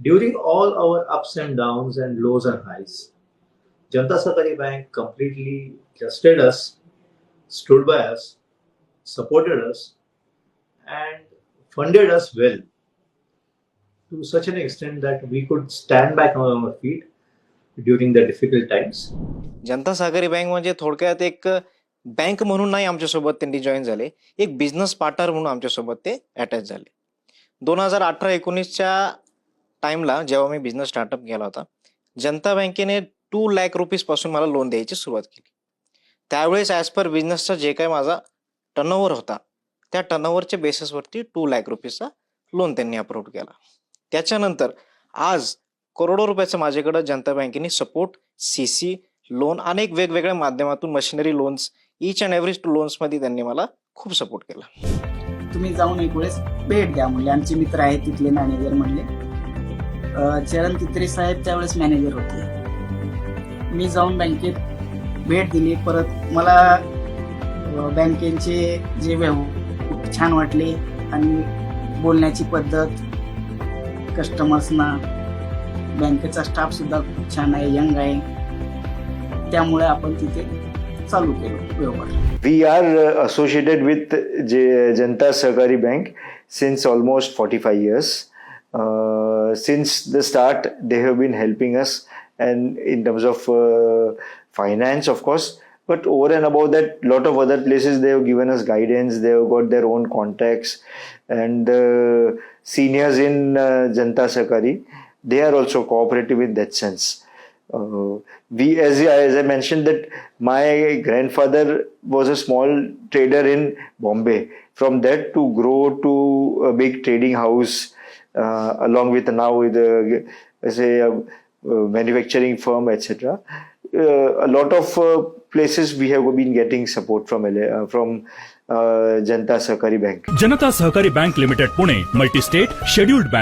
During all our ups and downs and lows and highs, Janta Sakari Bank completely trusted us, stood by us, supported us, and funded us well to such an extent that we could stand back on our feet during the difficult times. Janata Sahakari bank म्हणजे थोडक्यात एक bank म्हणून नाही आमच्यासोबत त्यांनी join झाले एक business partner म्हणून आमच्यासोबत ते अटॅच झाले दोन हजार अठरा एकोणीसच्या टाइमला जेव्हा मी बिझनेस स्टार्टअप केला होता जनता बँकेने टू लॅक रुपीजपासून मला लोन द्यायची सुरुवात केली. त्यावेळेस ॲज पर बिझनेसचा जे काही माझा टर्नओव्हर होता त्या टर्नओव्हरच्या बेसिसवरती टू लॅक रुपीजचा लोन त्यांनी अप्रूव्ह केला. त्याच्यानंतर आज करोडो रुपयाचं माझ्याकडं जनता बँकेने सपोर्ट सी सी लोन अनेक वेगवेगळ्या माध्यमातून machinery loans each and every लोन्समध्ये त्यांनी मला खूप सपोर्ट केला. तुम्ही जाऊन एक वेळेस भेट द्या. म्हणले आमचे मित्र आहेत तिथले मॅनेजर म्हणले. चरण तित्रे साहेब त्यावेळेस मॅनेजर होते. मी जाऊन बँकेत भेट दिली. परत मला बँकेचे जे व्यवहार छान वाटले आणि बोलण्याची पद्धत कस्टमर्सना बँकेचा स्टाफ सुद्धा खूप छान आहे यंग आहे. त्यामुळे आपण तिथे चालू केलं व्यवहार. We R associated with J Janata Sahakari bank since almost forty five years Uh, since the start, they have been helping us, and in terms of uh, finance, of course. But over and above that, lot of other places they have given us guidance. They have got their own contacts, and uh, seniors in uh, Janta Sahkari, they are also cooperative in that sense. Uh, we, as, I- as I mentioned, that my grandfather was a small trader in Bombay. From that to grow to a big trading house, along with now with a, say a, uh manufacturing firm, etc. Uh, a lot of uh, places we have been getting support from LA, uh, from uh, Janta Sahkari Bank. Janata Sahakari bank limited Pune multi state scheduled bank